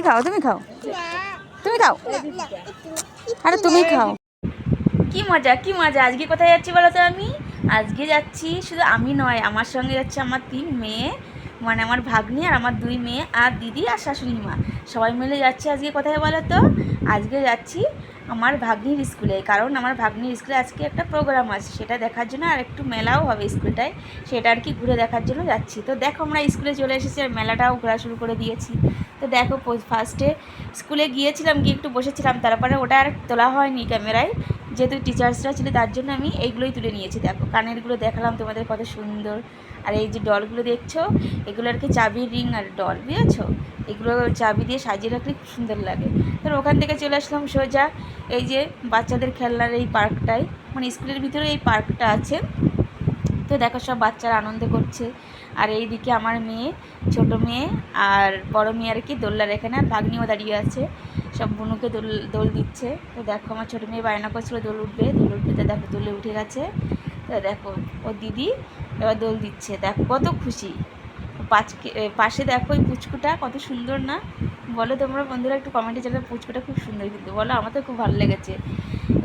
তুমি খাও তুমি খাও। তুমি খাও। আরে তুমি খাও। কি মজা কি মজা। আজকে কোথায় যাচ্ছি বলো তো আমি? আজকে যাচ্ছি শুধু আমি নয়, আমার সঙ্গে যাচ্ছে আমার তিন মেয়ে মানে আমার ভাগ্নি আর আমার দুই মেয়ে আর দিদি আর শাশুড়ি মা। সবাই মিলে যাচ্ছি আজকে কোথায় বলো তো? আজকে যাচ্ছি আমার ভাগ্নির স্কুলে, কারণ আমার ভাগ্নির স্কুলে আজকে একটা প্রোগ্রাম আছে, সেটা দেখার জন্য আর একটু মেলাও হবে স্কুলটায়। সেটা আর কি ঘুরে দেখার জন্য যাচ্ছি। তো দেখো আমরা স্কুলে চলে এসেছি আর মেলাটাও ঘোরা শুরু করে দিয়েছি। তো দেখো ফার্স্টে স্কুলে গিয়েছিলাম, গিয়ে একটু বসেছিলাম। তারপরে ওটা আর তোলা হয়নি ক্যামেরায় যেহেতু টিচার্সরা ছিল, তার জন্য আমি এইগুলোই তুলে নিয়েছি। দেখো, কানেরগুলো দেখালাম তোমাদের কত সুন্দর। আর এই যে ডলগুলো দেখছ এগুলো আর কি চাবির রিং আর ডল বুঝেছ? এগুলো চাবি দিয়ে সাজিয়ে রাখলে খুব সুন্দর লাগে। তো ওখান থেকে চলে আসলাম সোজা। এই যে বাচ্চাদের খেলনার এই পার্কটায় মানে স্কুলের ভিতরে এই পার্কটা আছে। তো দেখো সব বাচ্চারা আনন্দ করছে। আর এই দিকে আমার মেয়ে, ছোট মেয়ে আর বড় মেয়ে আর কি দোল্লার এখানে আর ভাগ্নিও দাঁড়িয়ে আছে। সব বুনুকে দোল দোল দিচ্ছে। তো দেখো আমার ছোটো মেয়ে বায়না করছিল দোল উঠবে। দোল উঠবে তো দেখো দোলে উঠে গেছে। তো দেখো ও দিদি এবার দোল দিচ্ছে। দেখো কত খুশি। পাঁচকে পাশে দেখো ওই পুচকুটা, কত সুন্দর না? বলো তোমরা বন্ধুরা একটু কমেন্টে জানাবে, পুচকুটা খুব সুন্দর কিন্তু। বলো আমার তো খুব ভালো লেগেছে।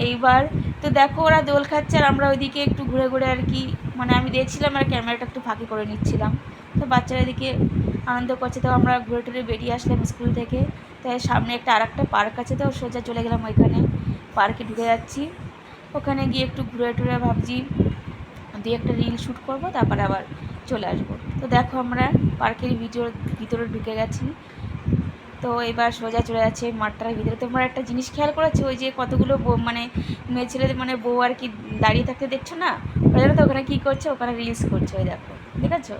এইবার তো দেখো ওরা দোল খাচ্ছে আর আমরা ওইদিকে একটু ঘুরে ঘুরে আর কি মানে আমি দেখছিলাম আর ক্যামেরাটা একটু ফাঁকি করে নিচ্ছিলাম। তো বাচ্চারা এদিকে আনন্দ করছে। তো আমরা ঘুরে টুরে বেরিয়ে আসলাম স্কুল থেকে। তাই সামনে একটা আর একটা পার্ক আছে তো, সোজা চলে গেলাম ওইখানে। পার্কে ঢুকে যাচ্ছি। ওখানে গিয়ে একটু ঘুরে টুরে ভাবছি দুই একটা রিল শ্যুট করব, তারপর আবার চলে আসব। তো দেখো আমরা পার্কের ভিডিওর ভিতরে ঢুকে গেছি। তো এবার সোজা চলে যাচ্ছে মাঠটার ভিতরে। তোমরা একটা জিনিস খেয়াল করেছ? ওই যে কতগুলো মানে মেয়ে ছেলেদের মানে বউ আর কি দাঁড়িয়ে থাকতে দেখছ না? ওরা তো ওখানে কী করছে? ওখানে রিলস করছে, ওই দেখো। ঠিক আছে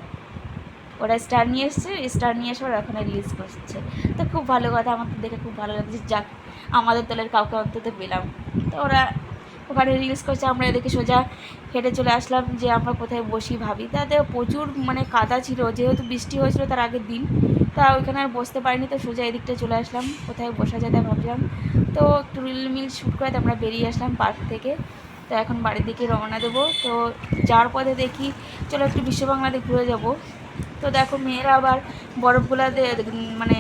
ওরা স্টার নিয়ে এসছে স্টার নিয়ে এসে ওরা ওখানে রিলস করছে। তো খুব ভালো কথা, আমার তো দেখে খুব ভালো লাগছে। যাক, আমাদের দলের কাউকে অন্তত পেলাম। তো ওরা ওখানে রিলস করছে, আমরা এদিকে সোজা হেঁটে চলে আসলাম যে আমরা কোথায় বসি ভাবি। তাতে প্রচুর মানে কাদা ছিল, যেহেতু বৃষ্টি হয়েছিল তার আগের দিন। তা ওইখানে আর বসতে পারিনি, তো সোজা এদিকটা চলে আসলাম। কোথায় বসা যায় ভাবলাম। তো একটু রিল মিল শ্যুট করে তো আমরা বেরিয়ে আসলাম পার্ক থেকে। তো এখন বাড়ির দিকে রওনা দেবো। তো যাওয়ার পথে দেখি, চলো একটু বিশ্ব বাংলাতে ঘুরে যাব। তো দেখো মেয়েরা আবার বরফগুলা মানে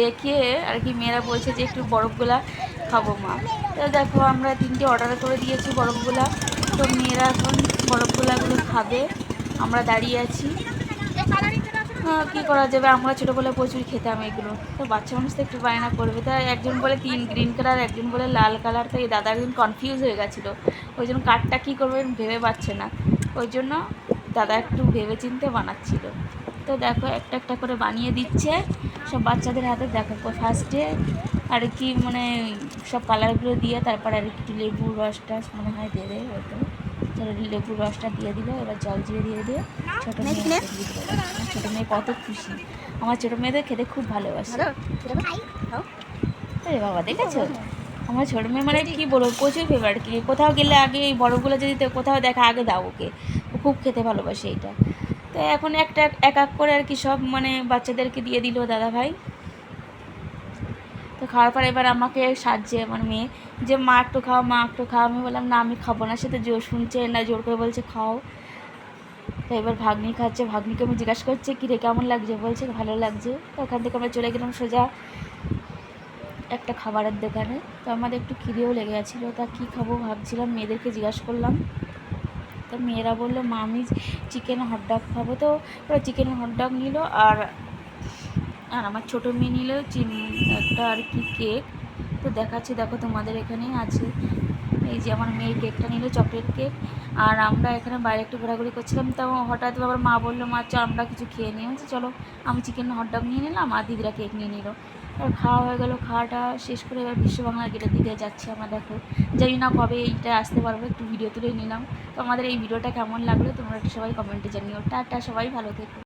দেখিয়ে আর কি মেয়েরা বলছে যে একটু বরফগুলা খাব মা। তো দেখো আমরা তিনটে অর্ডার করে দিয়েছি বরফগুলা। তো মেয়েরা এখন বরফগুলাগুলো খাবে। আমরা দাঁড়িয়ে আছি। কী করা যাবে? আমরা ছোটোবেলায় প্রচুর খেতাম এগুলো। তো বাচ্চা মানুষ তো একটু বায়না করবে। তাই একজন বলে তিন গ্রিন কালার একজন বলে লাল কালার তো এই দাদা একদিন কনফিউজ হয়ে গেছিল। ওই জন্য কাঠটা কী করবে ভেবে পাচ্ছে না। ওই জন্য দাদা একটু ভেবে চিনতে বানাচ্ছিল। তো দেখো, একটা একটা করে বানিয়ে দিচ্ছে। সব বাচ্চাদের হাতে দেখো ফার্স্টে আর কি মানে সব কালারগুলো দিয়ে তারপর আর একটু লেবুর টস মনে হয় দেবে হয়তো লেবুর রসটা দিয়ে দিল এবার জল জিরে দিয়ে দিয়ে ছোটো মেয়ে ছোটো মেয়ে কত খুশি। আমার ছোটো মেয়েদের খেতে খুব ভালোবাসে। আরে বাবা দেখেছ? আমার ছোটো মেয়ে মানে কি বলব প্রচুর ফেভারিট কি। কোথাও গেলে আগে এই বড়গুলো যদি কোথাও দেখা আগে দাও ওকে। ও খুব খেতে ভালোবাসে এটা। তো এখন একটা এক এক করে আর কি সব মানে বাচ্চাদেরকে দিয়ে দিল দাদা ভাই তো খাওয়ার পর এবার আমাকে সাজছে আমার মেয়ে যে, মা, একটু খাও, মা, একটু খাও। আমি বললাম, না, আমি খাব না। সে তো জোর শুনছে, না, জোর করে বলছে, খাও। তো এবার ভাগ্নি খাচ্ছে, ভাগ্নিকে আমি জিজ্ঞাসা করছি, কী রে, কেমন লাগছে? বলছে, ভালো লাগছে। তো ওখান থেকে আমরা চলে গেলাম সোজা একটা খাবারের দোকানে। তো আমাদের একটু খিদেও লেগে গেছিল, তা কী খাব ভাবছিলাম, মেয়েদেরকে জিজ্ঞাসা করলাম। তো মেয়েরা বলল, মা, আমি চিকেন হটডগ খাব। তো ওরা চিকেন হটডগ নিল আর আর আমার ছোটো মেয়ে নিল চিন একটা আর কি কেক। তো দেখাচ্ছি দেখো তোমাদের এখানে আছে। এই যে আমার মেয়ের কেকটা নিল চকলেট কেক। আর আমরা এখানে বাইরে একটু ঘোরাঘুরি করছিলাম তো হঠাৎ আবার মা বলল মা চ আমরা কিছু খেয়ে আমি বলছি, চলো আমি চিকেন হটডগ নিয়ে নিলাম আর দিদিরা কেক নিয়ে নিল। আর খাওয়া হয়ে গেলো খাওয়াটা শেষ করে এবার বিশ্ব বাংলা গেটের দিকে যাচ্ছি আমরা দেখো। জানি না কবে এইটা আসতে পারব একটু ভিডিও তুলে নিলাম। তো আমাদের এই ভিডিওটা কেমন লাগল তোমরা একটু সবাই কমেন্টে জানিও। টাটা সবাই ভালো থেকো।